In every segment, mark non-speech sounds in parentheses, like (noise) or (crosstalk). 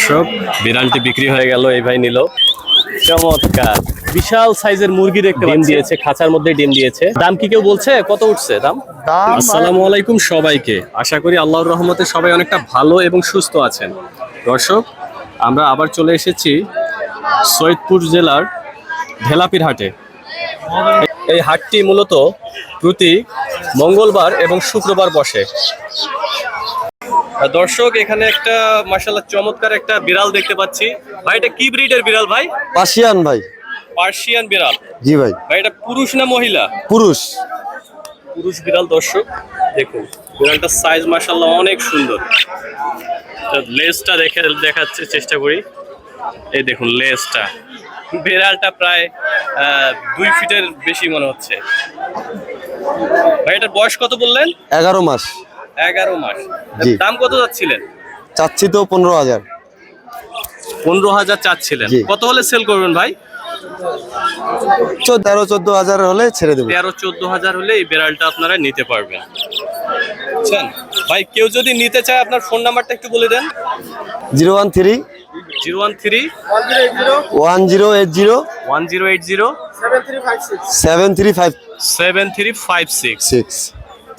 দর্শক বিড়ালটি বিক্রি হয়ে গেল এই ভাই নিল। চমৎকার। বিশাল সাইজের মুরগি দেখতে ডিম দিয়েছে খাঁচার মধ্যে ডিম দিয়েছে। দাম কি কেউ বলছে? কত উঠছে দাম? আসসালামু আলাইকুম সবাইকে। আশা করি আল্লাহর রহমতে সবাই অনেকটা ভালো এবং সুস্থ আছেন। দর্শক আমরা আবার চলে এসেছি সৈয়দপুর জেলার ঢেলাপির হাটে এই হাটটি মূলত প্রতি মঙ্গলবার এবং শুক্রবার বসে। দর্শক এখানে একটা মাশাল্লাহ চমৎকার একটা বিড়াল দেখতে পাচ্ছি। ভাই এটা কি ব্রিডের বিড়াল ভাই? পার্সিয়ান ভাই। পার্সিয়ান বিড়াল। জি ভাই। ভাই এটা পুরুষ না মহিলা? পুরুষ। পুরুষ বিড়াল দর্শক দেখুন বিড়ালটার সাইজ মাশাল্লাহ অনেক সুন্দর। লেজটা দেখে দেখাচ্ছে চেষ্টা করি। এই দেখুন লেজটা। বিড়ালটা প্রায় আহ, দুই ফিটের বেশি মনে হচ্ছে। ভাই এটার বয়স কত বললেন? এগারো মাস। এগারো মাস। জি। দাম কত যাচ্ছিলেন? চাচ্ছি তো পনেরো হাজার। পনেরো হাজার চাচ্ছিলেন। জি। কত হলে সেল করবেন ভাই? চোদ্দ তেরো চোদ্দ হাজার হলে ছেড়ে দেবো। তেরো চোদ্দ হাজার হলে এই বিড়ালটা আপনারা নিতে পারবেন। বুঝছেন? ভাই কেউ যদি নিতে চায় আপনার ফোন নাম্বারটা একটু বলে দেন। Zero one three zero one three one zero eight zero one zero eight zero seven three five seven three five six. Six.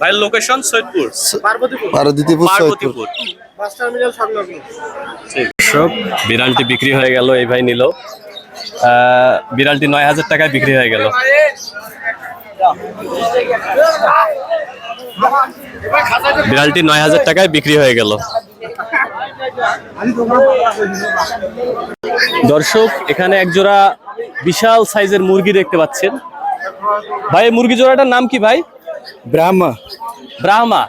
ভাই লোকেশন সৈয়দপুর। পার্বতীপুর। পার্বতীপুর সব বিড়ালটি বিক্রি হয়ে গেল এই ভাই নিল। আহ, বিড়ালটি নয় হাজার টাকায় বিক্রি হয়ে গেল। বিড়ালটি নয় হাজার টাকায় বিক্রি হয়ে গেল। দর্শক এখানে এক জোড়া বিশাল সাইজের মুরগি দেখতে পাচ্ছেন। ভাই মুরগি জোড়াটার নাম কি ভাই? ব্রাহ্মা। ব্রাহ্মা।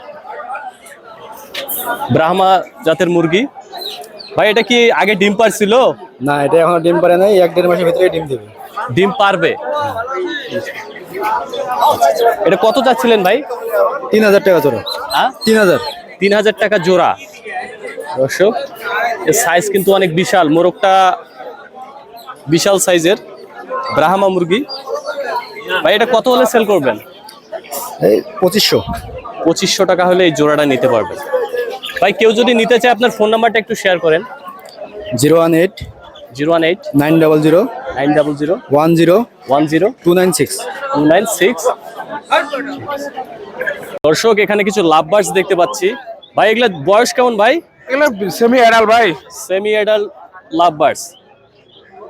ব্রাহ্মা জাতের মুরগি। ভাই এটা কি আগে ডিম পারছিল? না এটা এখন ডিম পারে নাই এক দেড় মাসের ভিতরে ডিম দেবে। ডিম পারবে? এটা কত চাচ্ছিলেন ভাই? তিন হাজার টাকা জোড়া। হ্যাঁ? তিন হাজার। তিন হাজার টাকা জোড়া। দর্শক এর সাইজ কিন্তু অনেক বিশাল। মোরগটা বিশাল সাইজের ব্রাহ্মা মুরগি। ভাই এটা কত হলে সেল করবেন? পঁচিশশো। পঁচিশশো টাকা হলে এই জোড়াটা নিতে পারবেন। ভাই কেউ যদি নিতে চায় আপনার ফোন নাম্বারটা একটু শেয়ার করেন। Zero one eight zero one eight nine double zero nine double zero one zero one zero two nine six. Two nine six. দর্শক এখানে কিছু লাভ বার্স দেখতে পাচ্ছি। ভাই এগুলা বয়স কেমন ভাই? এগুলো সেমি অ্যাডাল ভাই। সেমি এডাল লাভ বার্স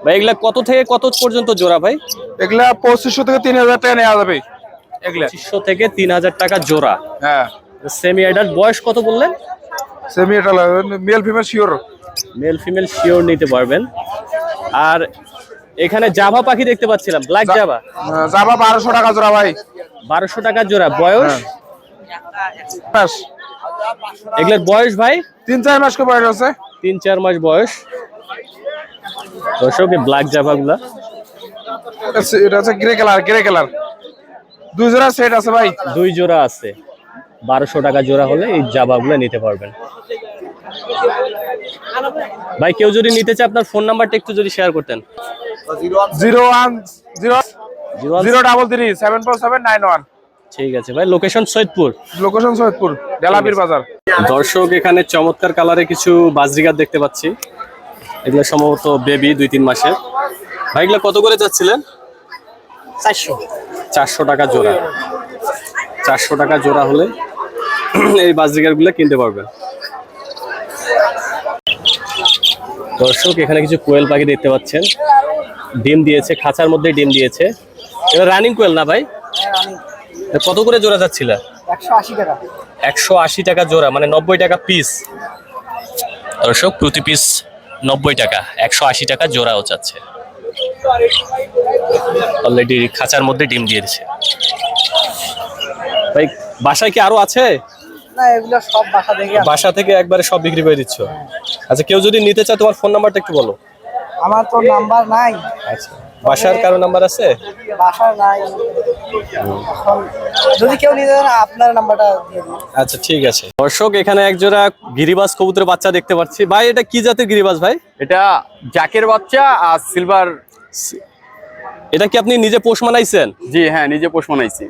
ভাই এগুলা কত থেকে কত পর্যন্ত জোড়া ভাই? এগুলা পঁচিশশো থেকে তিন হাজার টাকা নেওয়া যাবে। পঁচিশশো থেকে তিন হাজার টাকা জোড়া। হ্যাঁ। সেমি এডাল বয়স কত বললেন? Semi adult male female sure male female sure নিতে পারবেন। আর এখানে জাভা পাখি দেখতে পাচ্ছিলাম ব্ল্যাক জাভা। যাবা বারোশো টাকা জোড়া ভাই। বারোশো টাকা জোড়া। বয়স? ব্যাস এগুলোর বয়স ভাই? তিন চার মাস বয়স আছে। তিন চার মাস বয়স। দর্শক ব্ল্যাক জাভা গুলা এটা- এটা হচ্ছে গ্রে কালার গ্রে কালার দুই জোড়া সেট আছে ভাই। দুই জোড়া আছে। বারোশো টাকা জোড়া হলে এই জাবাগুলো নিতে পারবেন। ভাই কেউ যদি নিতে চায় আপনার ফোন নাম্বারটা একটু যদি শেয়ার করতেন। Zero one zero zero double three seven four seven nine one. ঠিক আছে ভাই লোকেশন সৈয়দপুর। লোকেশন সৈয়দপুর ডেলাপির বাজার। দর্শক এখানে চমৎকার কালারে কিছু বাজরিগার দেখতে পাচ্ছি। এগুলো সম্ভবত বেবি দুই তিন মাসের। ভাই এগুলো কত করে যাচ্ছিলেন? চারশো। চারশো টাকা জোড়া। চারশো টাকা জোড়া হলে (clears throat) এই বাজরিগারগুলো কিনতে পারবেন। দর্শক এখানে কিছু কোয়েল পাখি দেখতে পাচ্ছেন। ডিম দিয়েছে খাঁচার মধ্যে ডিম দিয়েছে। এটা রানিং কোয়েল না ভাই? কত করে জোড়া যাচ্ছিল? একশো আশি টাকা। একশো আশি টাকা জোড়া মানে নব্বই টাকা পিস দর্শক প্রতি পিস নব্বই টাকা একশো আশি টাকা জোড়াও চাচ্ছে অলরেডি খাঁচার মধ্যে ডিম দিয়ে দিছে। ভাই বাসায় কি আরও আছে? না এগুলো সব বাসা থেকে বাসা থেকে একবারে সব বিক্রি করে দিচ্ছ। আচ্ছা কেউ যদি নিতে চায় তোমার ফোন নাম্বারটা একটু বলো। আমার তো নাম্বার নাই। আচ্ছা। বাসার কারও নাম্বার আছে? বাসা নাই। যদি কেউ নিতে চান আপনার নাম্বারটা দিয়ে দিন। আচ্ছা ঠিক আছে। দর্শক এখানে একজোড়া গিরিবাজ কবুতরের বাচ্চা দেখতে পাচ্ছি। ভাই এটা কি জাতের গিরিবাজ ভাই? এটা জ্যাকের বাচ্চা আর সিলভার। এটা কি আপনি নিজে পোষ মানাইছেন? জি হ্যাঁ নিজে পোষ মানাইছি।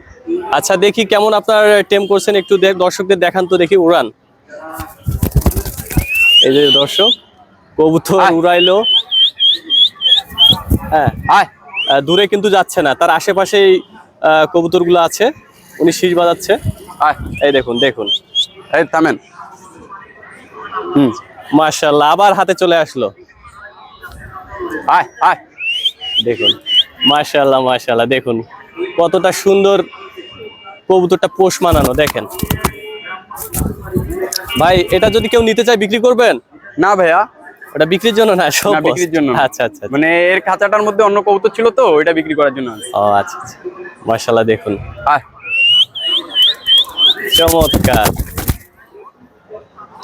আচ্ছা দেখি কেমন আপনার টেম করছেন। একটু দেখ- দর্শকদের দেখান তো দেখি উড়ান। এই যে দর্শক কবুতর উড়াইলো। হ্যাঁ আয়। দূরে কিন্তু যাচ্ছে না। তার আশেপাশেই কবুতরগুলো আছে। উনি শীষ বাজাচ্ছে। আয় এই দেখুন দেখুন। এই থামেন। হুম। মাশাল্লাহ আবার হাতে চলে আসলো। আয় আয়। দেখুন মাশাল্লাহ মাশাল্লাহ দেখুন। কতটা সুন্দর কবুতরটা পোষ মানানো দেখেন। ভাই এটা যদি কেউ নিতে চায় বিক্রি করবেন? না ভাইয়া। ওটা বিক্রির জন্য না সব বিক্রির জন্য আচ্ছা আচ্ছা আচ্ছা। মানে এর খাঁচাটার মধ্যে অন্য কবুতর ছিল তো ওইটা বিক্রি করার জন্য। ও আচ্ছা আচ্ছা। মাশাল্লাহ দেখুন। আয় চমৎকার।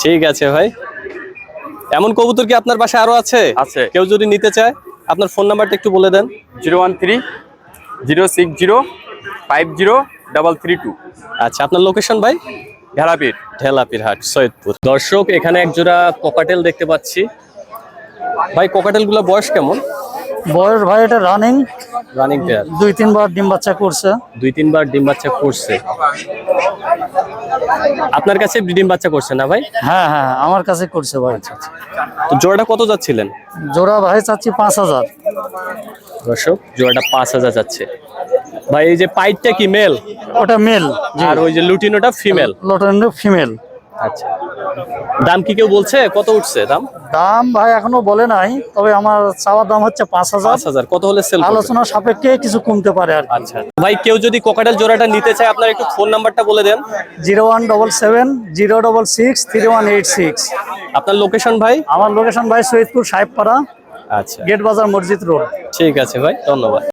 ঠিক আছে ভাই। এমন কবুতর কি আপনার বাসায় আরও আছে? আছে। কেউ যদি নিতে চায় আপনার ফোন নাম্বারটা একটু বলে দেন। Zero one three zero six zero five zero double three two. আচ্ছা আপনার লোকেশন ভাই? ঢেলাপির ঢেলাপির হাট সৈয়দপুর। দর্শক এখানে এক জোড়া ককাটেল দেখতে পাচ্ছি। ভাই ককাটেলগুলো বয়স কেমন? বয়স ভাই এটা রানিং রানিং পেয়ার দুই তিনবার ডিম বাচ্চা করছে। দুই তিনবার ডিম বাচ্চা করছে। আপনার কাছে ডিম বাচ্চা করছে না ভাই? হ্যাঁ হ্যাঁ আমার কাছে করছে ভাই। তো জোড়াটা কত যাচ্ছিলেন? জোড়া ভাই চাচ্ছি পাঁচ হাজার। দর্শক জোড়াটা পাঁচ হাজার যাচ্ছে। ভাই এই যে পাইটটা কি মেল ওটা মেল আর ওই যে লুটিনোটা ফিমেল লটন ফিমেল আচ্ছা। দাম কি কেউ বলছে? কত উঠছে দাম? দাম ভাই এখনও বলে নাই তবে আমার চাওয়ার দাম হচ্ছে পাঁচ হাজার। পাঁচ হাজার। কত হলে সেল আলোচনা সাপেক্ষে কিছু কমতে পারে আর আচ্ছা। ভাই কেউ যদি কোকাটেল জোড়াটা নিতে চায় আপনার একটু ফোন নাম্বারটা বলে দেন। Zero one double seven zero double six three one eight six. আপনার লোকেশন ভাই? আমার লোকেশন ভাই সৈয়দপুর সাহেবপাড়া আচ্ছা। গেট বাজার মসজিদ রোড। ঠিক আছে ভাই ধন্যবাদ।